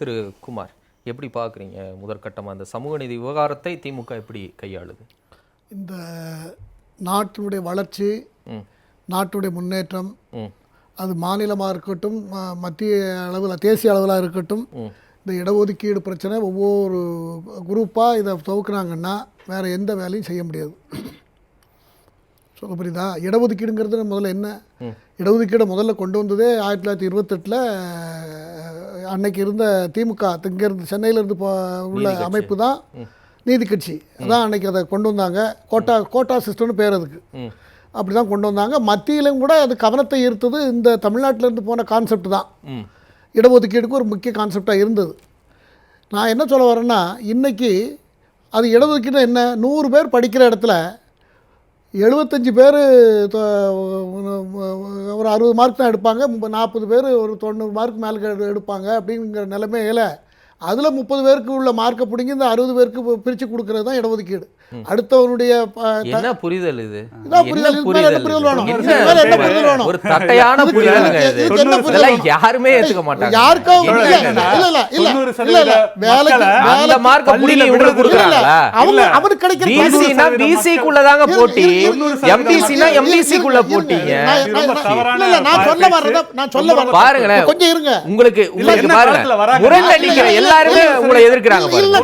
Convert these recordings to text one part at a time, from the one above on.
திரு குமார் எப்படி பார்க்குறீங்க முதற்கட்டமாக அந்த சமூக நீதி விவகாரத்தை திமுக எப்படி கையாளுது? இந்த நாட்டினுடைய வளர்ச்சி நாட்டுடைய முன்னேற்றம் அது மாநிலமாக இருக்கட்டும் மத்திய அளவில் தேசிய அளவில் இருக்கட்டும். இந்த இடஒதுக்கீடு பிரச்சனை ஒவ்வொரு குரூப்பாக இதை துவக்குனாங்கன்னா வேறு எந்த வேலையும் செய்ய முடியாது. சொல்ல புரியுதா? இடஒதுக்கீடுங்கிறது முதல்ல என்ன? இடஒதுக்கீடை முதல்ல கொண்டு வந்ததே ஆயிரத்தி தொள்ளாயிரத்தி இருபத்தெட்டில் அன்னைக்கு இருந்த திமுக இங்கேருந்து சென்னையிலேருந்து போ உள்ள. அமைப்பு தான் நீதி கட்சி. அதான் அன்னைக்கு அதை கொண்டு வந்தாங்க. கோட்டா கோட்டா சிஸ்டம்னு பேர் அதுக்கு. அப்படி தான் கொண்டு வந்தாங்க. மத்தியிலும் கூட அது கவனத்தை ஈர்த்தது இந்த தமிழ்நாட்டிலேருந்து போன கான்செப்ட் தான். இடஒதுக்கீடுக்கு ஒரு முக்கிய கான்செப்டாக இருந்தது. நான் என்ன சொல்ல வரேன்னா இன்றைக்கி அது இடஒதுக்கீடு என்ன? நூறு பேர் படிக்கிற இடத்துல எழுபத்தஞ்சி பேர் ஒரு அறுபது மார்க் தான் எடுப்பாங்க. நாற்பது பேர் ஒரு தொண்ணூறு மார்க் மேலே எடுப்பாங்க அப்படிங்கிற நிலைமையில் அதில் முப்பது பேருக்கு உள்ள மார்க்கை பிடிங்கி இந்த அறுபது பேருக்கு பிரித்து கொடுக்குறது தான் இடஒதுக்கீடு. அடுத்தவனுடைய என்ன புரிதல் இது புரிதல். புரிதல் வேணும்? ஒரு தட்டையான புரிதல்? யாருமே ஏத்துக்க மாட்டாங்க இல்ல? இல்ல, இல்ல, இல்ல, வேலைக்கு- அந்த மார்க்க கொடுக்குறாங்களா அவங்க. அவனுக்கு கிடைக்கிற பிசினா பிசிக்குள்ள தாங்க போட்டி எம்பிசினா எம்பிசிக்குள்ள. போட்டிங்க இல்ல, இல்ல, நான் சொல்ல. வர்றத நான் சொல்ல பாருங்களேன். கொஞ்சம் இருங்க உங்களுக்கு உங்களுக்கு பாருங்க நிக்கிற எல்லாருமே உங்களை எதிர்க்கிறாங்க பாருங்க.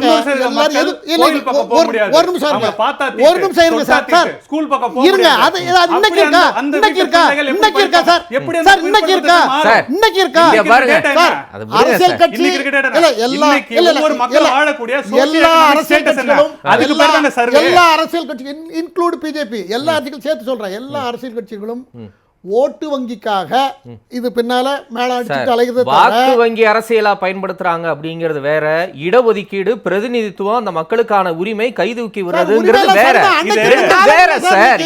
ஒரு நிமிஷம் இருங்க. அவங்கள பார்த்தா ஒரு தீட்டு, நிமிஷம் இருங்க சார் தொட்டா சார் தீட்டு, ஸ்கூல் பக்கம் போக இருங்க முடியாது. அது அது இன்னைக்கு அப்படி இருக்கா அந்த- அந்த இன்னைக்கு வீட்டு இருக்கா பிள்ளைகள் எப்படி இன்னைக்கு இருக்கா சார் எப்படி அந்த சார் இன்னைக்கு இருக்கா மாறும்? சார், இன்னைக்கு இருக்கா இங்க பாருங்க. கேட்டா சார் என்ன? அது விடுங்க அரசியல். கட்சி இல்ல எல்லா இல்ல எல்லா economic அரசியல் status என்ன? கட்சிகளும் அதுக்கு எல்லா- பேர் தானே survey. எல்லா அரசியல் கட்சிகள் இன்க்ளூட் பிஜேபி எல்லா அரசியல் சேர்த்து சொல்றேன் எல்லா அரசியல் கட்சிகளும் ஓட்டு வங்கிக்காக இது பின்னால மேல அடிச்சுட்டு அலைகிறத வாக்கு வங்கி அரசியலா பயன்படுத்துறாங்க அப்படிங்கிறது வேற. இடஒதுக்கீடு பிரதிநிதித்துவம் அந்த மக்களுக்கான உரிமை கைதூக்கி விடுறதுங்கிறது வேற. வேற சார்.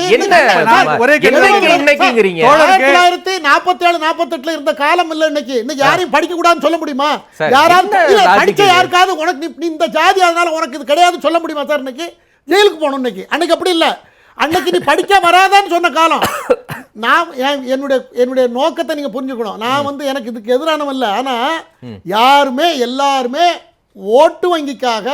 தொள்ளாயிரத்தி நாற்பத்தி ஏழு நாற்பத்தெட்டுல இருந்த காலம் இல்ல இன்னைக்கு. இன்னைக்கு யாரையும் படிக்க கூடாதுன்னு சொல்ல முடியுமா? யாராவது இது? யாருக்காவது உனக்கு இந்த ஜாதி அதனால உனக்கு இது கிடையாது சொல்ல முடியுமா சார் இன்னைக்கு? ஜெயிலுக்கு போகணும் இன்னைக்கு. அன்னைக்கு அப்படி இல்ல. அன்னைக்கு நீ படிக்க வராதான்னு சொன்ன காலம். நான் என்- என்னுடைய என்னுடைய நோக்கத்தை நீங்க புரிஞ்சுக்கணும். நான் வந்து எனக்கு இதுக்கு எதிரானவன் இல்லை. ஆனா யாருமே எல்லாருமே ஓட்டு வங்கிக்காக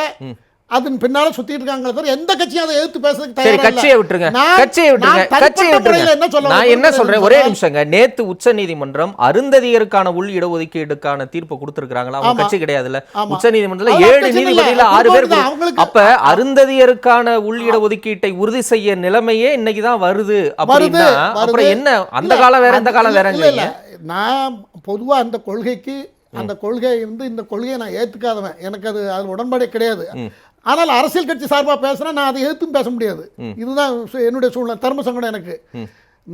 அதன் பின்னால சுத்திட்டு இருக்காங்களே தவிர எந்த கட்சியும் அதை எதிர்த்து பேசுறதுக்கு சரி. கட்சியை விட்டுருங்க. கட்சியை விட்டுருங்க. கட்சியை முறையில என்ன சொல்ல விட்டுருங்க நான் என்ன சொல்றேன்? ஒரே நிமிஷங்க நேத்து உச்ச நீதிமன்றம் அருந்ததியருக்கான உள் இடஒதுக்கீடுக்கான தீர்ப்பு கொடுத்திருக்காங்களா அவங்க. கட்சி கிடையாதுல்ல. உச்ச நீதிமன்றத்துல ஏழு. நீதிபதியில ஆறு பேர் அப்ப அருந்ததியருக்கான உள் இடஒதுக்கீட்டை உறுதி செய்ய நிலைமையே இன்னைக்கு தான் வருது. அப்படின்னா. அப்புறம் என்ன? அந்த காலம் வேற இந்த காலம் இல்ல, வேறங்க இல்ல, இல்ல. நான் பொதுவா அந்த கொள்கைக்கு அந்த கொள்கை வந்து இந்த கொள்கையை நான் ஏத்துக்காதவன். எனக்கு அது அது உடன்பாடே கிடையாது. ஆனால் அரசியல் கட்சி சார்பா பேசுனா நான் அதை எதிர்த்தும் பேச முடியாது. இதுதான் என்னுடைய சூழ்நிலை தர்ம சங்கடம் எனக்கு.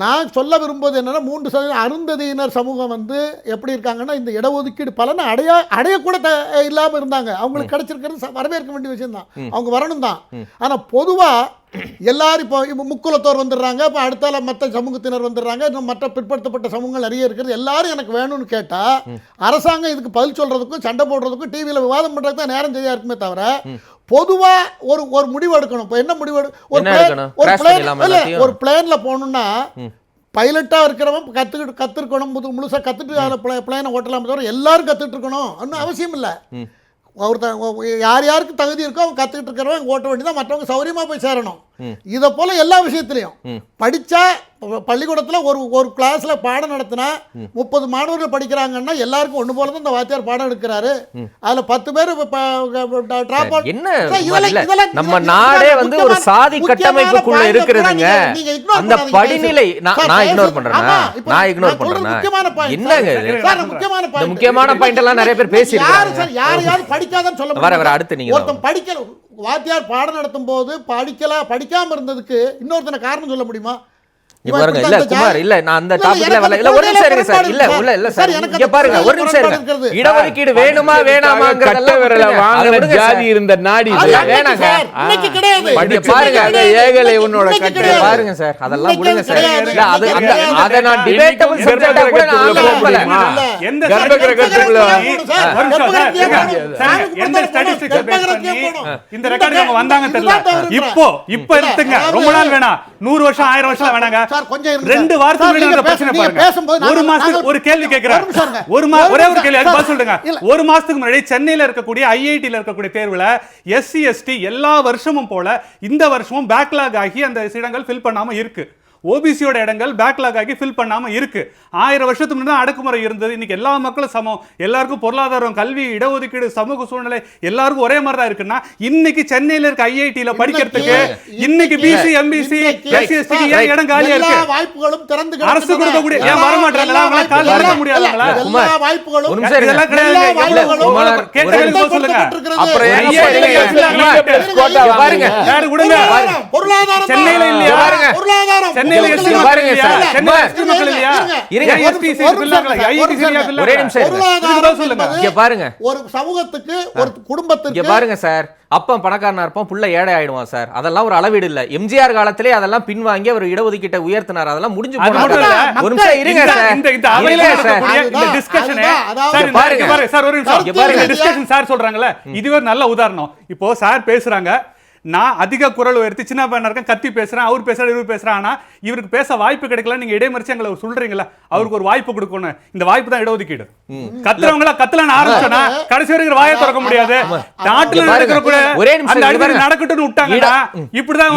நான் சொல்ல விரும்புவது என்னன்னா மூன்று சதவீதம் அருந்ததியினர் சமூகம் வந்து எப்படி இருக்காங்கன்னா இந்த இடஒதுக்கீடு பலனை அடைய அடையக்கூட த இல்லாமல் இருந்தாங்க. அவங்களுக்கு கிடைச்சிருக்கிறது வரவேற்க வேண்டிய விஷயம் தான் அவங்க வரணும் தான். ஆனால் பொதுவாக எல்லாரும் இப்போ இப்போ முக்குலத்தோர் வந்துடுறாங்க இப்போ அடுத்தால மற்ற சமூகத்தினர் வந்துடுறாங்க இன்னும் மற்ற பிற்படுத்தப்பட்ட சமூகங்கள் நிறைய இருக்கிறது. எல்லாரும் எனக்கு வேணும்னு கேட்டால் அரசாங்கம் இதுக்கு பதில் சொல்கிறதுக்கும் சண்டை போடுறதுக்கும் டிவியில் விவாதம் பண்ணுறதுக்கு தான் நேரம் சரியாக இருக்குமே தவிர பொதுவா ஒரு ஒரு முடிவு எடுக்கணும். இப்போ என்ன முடிவு ஒரு? ஒரு பண்ணிடலாமா இல்ல? ஒரு பிளேன்ல போகணும்னா பைலட்டா இருக்கிறவன் கத்துக்கிட்டு கத்துருக்கணும். முது முழுசா கத்துட்டு அதில் பிளேனை ஓட்டலாம் தவிர எல்லாரும் கத்துட்டு இருக்கணும். ஒன்றும் அவசியம் இல்லை. ஒருத்தன் யார் யாருக்கு தகுதி இருக்கோ அவன் கத்துக்கிட்டு இருக்கிறவன் ஓட்ட வேண்டியதான் மற்றவங்க சௌரியமா போய் சேரணும். இதை போல எல்லா விஷயத்துலையும். படிச்சா ப- பள்ளிக்கூடத்துல ஒரு ஒரு கிளாஸ்ல பாடம் நடத்தினா முப்பது மாணவர்கள் படிக்கிறாங்கன்னா எல்லாருக்கும் ஒண்ணு போல தான் இந்த வாத்தியார் பாடம் எடுக்கிறாரு. அதுல பத்து பேர் டிராப் அவுட் என்ன? நம்ம நாடே வந்து ஒரு சாதி கட்டமைப்புக்குள்ள இருக்கிறதுங்க. அந்த படிநிலை நான் இக்னோர் பண்றேனா? நான் இக்னோர் பண்றேனா? என்னங்க முக்கியமான இந்த முக்கியமான பாயிண்ட் எல்லாம் நிறைய பேர் யாரு பேசியிருக்காங்க சார் யாரையாவது படிக்காதன்னு சொல்ல வர, வர? அடுத்து நீங்க ஒருத்தன் படிக்கல வாத்தியார் பாடம் நடத்தும் போது படிக்கல படிக்காம இருந்ததுக்கு இன்னொருத்தனை காரணம் சொல்ல முடியுமா? பாருங்க இல்ல குமார் இல்ல நான் அந்த டாபிக்ல வரல இல்ல ஒரு நிமிஷம் இருங்க சார் இல்ல முரண்பாடு இல்ல இல்ல சார், இங்க பாருங்க ஒரு நிமிஷம் இருங்க. இடஒதுக்கீடு வேணுமா வேணாமாங்கிறதெல்லாம் கட்ட விரல. அதை விடுங்க ஜாதி. இருந்த நாடி அது இது. வேணாங்க. சார், இன்னைக்கு கிடையாது. பாருங்க. அந்த ஏகலை உன்னோட கட்டை. பாருங்க சார் அதெல்லாம் விடுங்க சார். இல்ல அது அந்த அதை நான். டிபேட்டபிள் இன்னைக்கு சப்ஜெக்டா கூட நான். கிரகத்துக்குள்ள இல்ல. எந்த கர்ப்ப கிரகத்துக்குள்ள எந்த கர்ப்பகிரகத்தையே பண்ணி. இந்த ரெக்கார்டுக்கு அவங்க வந்தாங்க தெரியல. இப்போ இப்போ எடுத்துங்க ரொம்ப நாள் வேணாம் நூறு வருஷம் ஆயிரம் வருஷம் வேணாங்க சார், கொஞ்சம். ரெண்டு வாரத்துக்கு பிரச்சனை பாருங்க பேசும்போது ஒரு மாசத்துக்கு ஒரு கேள்வி கேட்கிறேன் ஒரு மா- ஒரு ஒரே. கேள்வி சார், சொல்லுங்க. ஒரு மாசத்துக்கு முன்னாடி சென்னையில இருக்கக்கூடிய ஐஐடில இருக்கக்கூடிய தேர்வுல எஸ்சி எஸ்டி எல்லா வருஷமும் போல இந்த வருஷமும் பேக்லாக் ஆகி அந்த இடங்கள் ஃபில் பண்ணாம இருக்கு ஓபிசியோட இடங்கள் பேக்லாக் ஆகி ஃபில் பண்ணாம இருக்கு ஆயிரம் வருஷத்துக்கு முன்னாடி தான் அடக்குமுறை இருந்தது இன்னைக்கு எல்லா மக்களும் சமம் எல்லாருக்கும் பொருளாதாரம் கல்வி இடஒதுக்கீடு சமூக சூழ்நிலை எல்லாருக்கும் ஒரே மாதிரி தான் இருக்குன்னா இன்னைக்கு சென்னையில இருக்க ஐஐடில படிக்கிறதுக்கு இன்னைக்கு பிசி எம்பிசி எஸ்சி. ஏன் இடம் காலியா எல்லா இருக்கு வாய்ப்புகளும் திறந்து அரசு. கொடுக்கக்கூடிய- ஏன் வர மாட்டாங்களா? கால் எடுக்க முடியாதுங்களா? வாய்ப்புகளும். இதெல்லாம் கிடையாது. எல்லா எவ்வளவு- வாய்ப்புகளும் எவ்வளவு- கேட்ட ஒரு கேள்வி பதில் சொல்லுங்க. அப்புறம் பாருங்க யாரு கொடுங்க பொருளாதாரம். சென்னையில இல்லையா? பாருங்க. பொருளாதாரம் சென்னையில எஸ்டி இங்க மக்கள் பாருங்க இல்லையா சார். சென்னையில இருங்க, எஸ்டி மக்கள் இல்லையா இருங்க. ஏன் ஒரு எஸ்டி நிமிஷம், ஒரு பில்லாங்களா நிமிஷம், ஐஐடி ஒரு சரியா நிமிஷம். பில்லாங்களா? ஒரே நிமிஷம் இருங்க. இதுக்கு பொருளாதாரம் பதில் சொல்லுங்க. என்பது இங்க பாருங்க ஒரு சமூகத்துக்கு ஒரு இங்க குடும்பத்திற்கு பாருங்க சார் அப்பன் பணக்காரனா இருப்பான் புள்ள ஏழை ஆயிடுவான் சார் அதெல்லாம் ஒரு அளவீடு இல்ல எம்ஜிஆர் காலத்திலே அதெல்லாம் பின்வாங்கி அவர் இடஒதுக்கீட்டை உயர்த்தினார் அதெல்லாம் முடிஞ்சு அது மட்டும் போனது இல்ல. ஒரு நிமிஷம் இருங்க சார் இந்த- இந்த அவையில இந்த- பாருங்க. பாருங்க, சார், ஒரு நிமிஷம். இங்க பாருங்க. இந்த discussion சார் சொல்றாங்கல்ல, இதுவே ஒரு நல்ல உதாரணம் இப்போ சார் பேசுறாங்க நான் அதிக குரல் உயர்த்தி சின்ன பையனா இருக்கேன் கத்தி பேசுறேன் அவர் பேசுறாரு இவர் பேசுறேன் ஆனா இவருக்கு பேச வாய்ப்பு கிடைக்கல நீங்க இடைமறிச்சு எங்களை சொல்றீங்களா அவருக்கு ஒரு வாய்ப்பு கொடுக்கணும். இந்த வாய்ப்பு தான் இடஒதுக்கீடு. கத்துறவங்கள கத்தலன்னு ஆரம்பிச்சோன்னா கடைசி வரைக்கும் வாயை திறக்க முடியாது. நாட்டுல. நடக்கிற கூட ஒரே நிமிஷம் அந்த அடிப்படை. நடக்கட்டும்னு விட்டாங்கன்னா இட- இப்படிதான்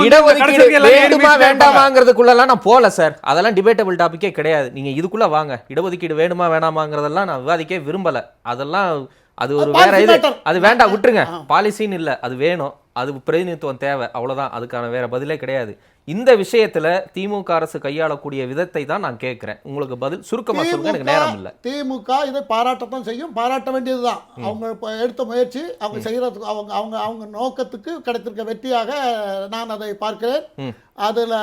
வேண்டுமா. வேண்டாமாங்கிறதுக்குள்ளலாம் நான் போல சார். அதெல்லாம் டிபேட்டபிள் டாபிக்கே கிடையாது. நீங்க இதுக்குள்ள வாங்க. இடஒதுக்கீடு வேணுமா வேணாமாங்கிறதெல்லாம் நான் விவாதிக்க விரும்பல. அதெல்லாம் அது ஒரு வேற இது. அது வேண்டாம் விட்டுருங்க. பாலிசின்னு இல்ல அது வேணும். அது பிரதிநிதித்துவம் தேவை அவ்வளவுதான். அதுக்கான வேற பதிலே கிடையாது. இந்த விஷயத்துல திமுக அரசு கையாளக்கூடிய விதத்தை தான் நான் கேட்கிறேன். உங்களுக்கு பதில் சுருக்கமா சொல்லுங்க எனக்கு நேரம் இல்ல. திமுக இதை பாராட்டத்தான் செய்யும். பாராட்ட வேண்டியதுதான். அவங்க இப்ப எடுத்த முயற்சி அவங்க செய்யறதுக்கு அவங்க அவங்க அவங்க நோக்கத்துக்கு கிடைத்திருக்க வெற்றியாக நான் அதை பார்க்கிறேன். அதுல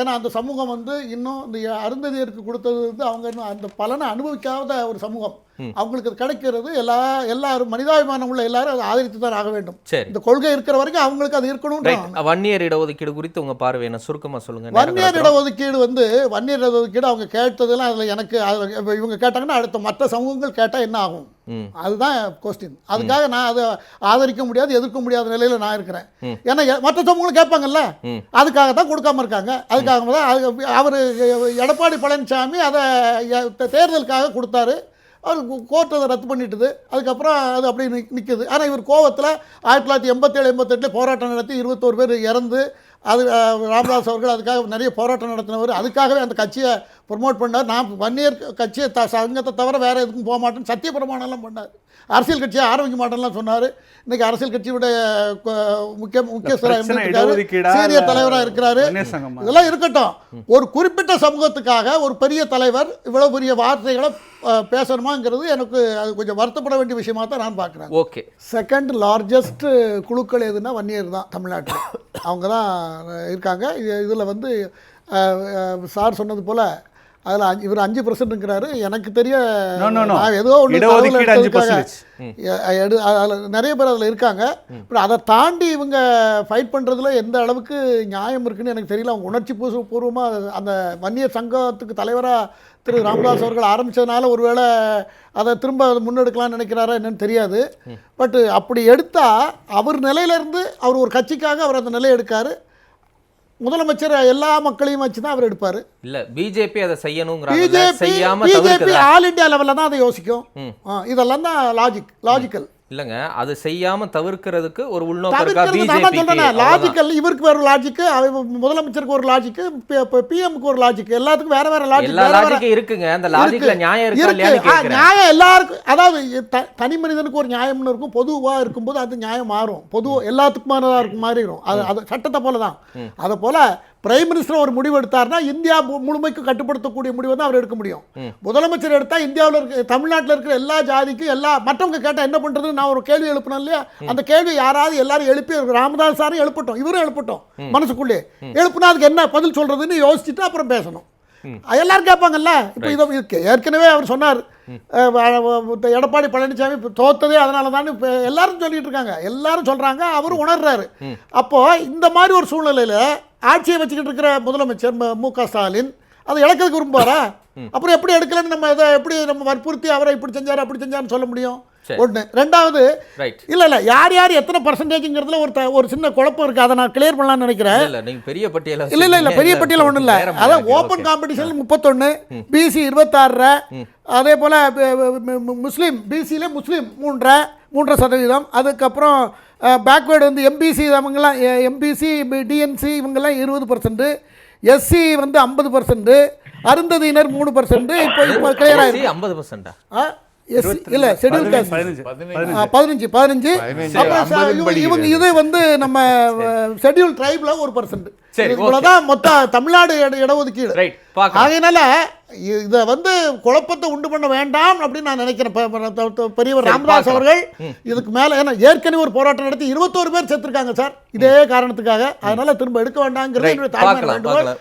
ஏன்னா அந்த சமூகம் வந்து இன்னும் இந்த அருந்ததியருக்கு கொடுத்தது வந்து அவங்க இன்னும் அந்த பலனை அனுபவிக்காத ஒரு சமூகம். அவங்களுக்கு அது கிடைக்கிறது எல்லா எல்லாரும் மனிதாபிமானம் உள்ள எல்லாரும் அதை ஆதரித்து தான் ஆக வேண்டும். சரி. இந்த கொள்கை இருக்கிற வரைக்கும் அவங்களுக்கு அது இருக்கணும் வன்னியர் இடஒதுக்கீடு குறித்து உங்க பார்வை என்ன? சுருக்கமா சொல்லுங்க. நேரம் வன்னியர். இடஒதுக்கீடு வந்து வன்னியர் இடஒதுக்கீடு அவங்க கேட்டதெல்லாம் அதில் எனக்கு இவங்க கேட்டாங்கன்னா அடுத்த மற்ற சமூகங்கள் கேட்டால் என்ன ஆகும். அதுதான் கொஸ்டின் அதுக்காக நான் அதை ஆதரிக்க முடியாது எதிர்க்க முடியாத நிலையில் நான் இருக்கிறேன். ஏன்னா மற்ற சமூகங்களும் கேட்பாங்கல்ல. அதுக்காக தான் கொடுக்காம இருக்காங்க. அதுக்காக தான் அது அவர் எடப்பாடி பழனிசாமி அதை தேர்தலுக்காக கொடுத்தாரு. அவர் கோர்ட் அதை ரத்து பண்ணிட்டுது. அதுக்கப்புறம் அது அப்படியே நிக் நிற்குது ஆனால் இவர் கோவத்தில் ஆயிரத்தி தொள்ளாயிரத்தி எண்பத்தேழு எண்பத்தெட்டில் போராட்டம் நடத்தி இருபத்தோரு பேர் இறந்து அது ராமதாஸ் அவர்கள் அதுக்காக நிறைய போராட்டம் நடத்தினவர். அதுக்காகவே அந்த கட்சியை ப்ரொமோட் பண்ணார். நான் வன்னியர் கட்சியை த சங்கத்தை தவிர வேறு எதுக்கும் போக மாட்டேன்னு சத்திய பிரமாணம்லாம் பண்ணார். அரசியல் கட்சியை ஆரம்பிக்க மாட்டேன்லாம் சொன்னார். இன்னைக்கு அரசியல் கட்சியுடைய முக்கிய முக்கியஸ்தராக இருந்திருக்காரு இல்ல தலைவராக இருக்கிறாரு. வன்னியர் சங்கமா? இதெல்லாம் இருக்கட்டும். ஒரு குறிப்பிட்ட சமூகத்துக்காக ஒரு பெரிய தலைவர் இவ்வளவு பெரிய வார்த்தைகளை பேசணுமாங்கிறது எனக்கு அது கொஞ்சம் வருத்தப்பட வேண்டிய விஷயமா தான் நான் பார்க்குறேன். ஓகே. செகண்ட் லார்ஜஸ்ட் குழுக்கள் எதுனா வன்னியர் தான் தமிழ்நாட்டில். அவங்க தான் இருக்காங்க. இதில் வந்து சார் சொன்னது போல் அதில் அஞ்சு இவர் அஞ்சு பர்சன்ட்ங்கிறாரு எனக்கு தெரிய ஏதோ ஒன்று நிறைய பேர் அதில் இருக்காங்க. அப்புறம் அதை தாண்டி இவங்க ஃபைட் பண்ணுறதுல எந்த அளவுக்கு நியாயம் இருக்குன்னு எனக்கு தெரியல. அவங்க உணர்ச்சி பூர்வ பூர்வமாக அந்த வன்னியர் சங்கத்துக்கு தலைவராக திரு ராமதாஸ் அவர்கள் ஆரம்பித்ததுனால ஒருவேளை அதை திரும்ப அதை முன்னெடுக்கலாம்னு நினைக்கிறாரா என்னன்னு தெரியாது. பட் அப்படி எடுத்தால் அவர் நிலையிலேருந்து அவர் ஒரு கட்சிக்காக அவர் அந்த நிலையை எடுக்காரு. முதலமைச்சர் எல்லா மக்களையும் வச்சு தான் அவர் எடுப்பார். இல்ல பிஜேபி அதை செய்யணுங்கிறாங்க. பிஜேபி செய்யாம பிஜேபி ஆல் இந்தியா லெவலில் தான் அதை யோசிக்கும். இதெல்லாம் தான் லாஜிக் லாஜிக்கல் இல்லங்க அது செய்யாம தவிர்க்கிறதுக்கு ஒரு உள்நோக்கம் லாஜிக்கல் இவருக்கு ஒரு லாஜிக்கு முதலமைச்சருக்கு ஒரு லாஜிக்கு பிஎம்க்கு ஒரு லாஜிக் எல்லாத்துக்கும் வேற வேற லாஜிக் எல்லா இருக்குங்க. அந்த லாஜிக்ல நியாயம் இருக்கா நியாயம் எல்லாருக்கும் அதாவது தனி மனிதனுக்கு ஒரு நியாயம்னு இருக்கும் பொதுவா இருக்கும்போது அது நியாயம் மாறும். பொது எல்லாத்துக்குமானதா இருக்கும் மாறிடும். அது அது சட்டத்தை போல தான் அதை போல பிரைம் மினிஸ்டர் ஒரு முடிவு எடுத்தாருன்னா இந்தியா முழுமைக்கு கட்டுப்படுத்தக்கூடிய முடிவை தான் அவர் எடுக்க முடியும். முதலமைச்சர் எடுத்தா இந்தியாவில் இருக்க தமிழ்நாட்டில் இருக்கிற எல்லா ஜாதிக்கும் எல்லா மற்றவங்க கேட்டா என்ன பண்றதுன்னு நான் ஒரு கேள்வி எழுப்பினேன் இல்லையா? அந்த கேள்வி யாராவது எல்லாரும் எழுப்பி ராமதாஸ் சாரும் எழுப்பட்டும் இவரும் எழுப்பட்டும் மனசுக்குள்ளே. எழுப்புனா அதுக்கு என்ன பதில் சொல்றதுன்னு யோசிச்சுட்டு அப்புறம் பேசணும். எல்லாரும் கேட்பாங்கல்ல? இப்போ இதை ஏற்கனவே அவர் சொன்னார். எடப்பாடி பழனிசாமி தோத்ததே அதனால தான் இப்போ எல்லாரும் சொல்லிட்டு இருக்காங்க. எல்லாரும் சொல்றாங்க அவரும் உணர்றாரு. அப்போ இந்த மாதிரி ஒரு சூழ்நிலையில ஆட்சியை வச்சுக்கிட்டு இருக்கிற முதலமைச்சர் மு- க ஸ்டாலின் அதை இழக்கிறதுக்கு விரும்புவாரா அப்புறம் எப்படி எடுக்கலன்னு நம்ம இதை எப்படி நம்ம வற்புறுத்தி அவரை இப்படி செஞ்சாரு அப்படி செஞ்சாருன்னு சொல்ல முடியும். ஒண்ணு ரெண்டாவது இல்ல இல்ல யார் யார் எத்தனை பர்சன்டேஜ்ங்கிறதுல ஒரு ஒரு சின்ன குழப்பம் இருக்கு அதை நான் கிளியர் பண்ணலாம்னு நினைக்கிறேன் பெரிய பட்டியல இல்ல இல்ல இல்ல பெரிய பட்டியல ஒண்ணும் இல்ல அதான். ஓப்பன். காம்படிஷன் முப்பத்தொன்னு பிசி இருபத்தாறு அதே போல முஸ்லீம் பிசியில முஸ்லீம் மூன்றரை மூன்றரை சதவீதம் அதுக்கப்புறம் பேக்வேர்டு வந்து எம்பிசி அவங்கெல்லாம் எம்பிசி டிஎன்சி இவங்கெல்லாம் இருபது பர்சன்ட் எஸ்சி வந்து ஐம்பது பர்சன்ட் அருந்ததியினர் மூணு பர்சன்ட் இப்போ இப்போ கிளியர் ஆயிருக்கு. ஐம்பது பர்சன்டா எஸ்சி இல்ல ஷெட்யூல் காஸ்ட் பதினஞ்சு பதினஞ்சு. இவங்க- இது வந்து நம்ம ஷெட்யூல் ட்ரைப்ல ஒரு பர்சன்ட் இவ்வளவுதான் மொத்த தமிழ்நாடு இட- இடஒதுக்கீடு. ஆகையினால இத வந்து குழப்பத்தை உண்டு பண்ண வேண்டாம் அப்படின்னு நான் நினைக்கிறேன். பெரியவர் ராமதாஸ். அவர்கள். இதுக்கு மேல ஏன்னா ஏற்கனவே ஒரு போராட்டம் நடத்தி இருபத்தோரு பேர் செத்துருக்காங்க சார். இதே காரணத்துக்காக. அதனால திரும்ப எடுக்க வேண்டாங்கிறது Right, என்னுடைய தாழ்மையான வேண்டுகோள்.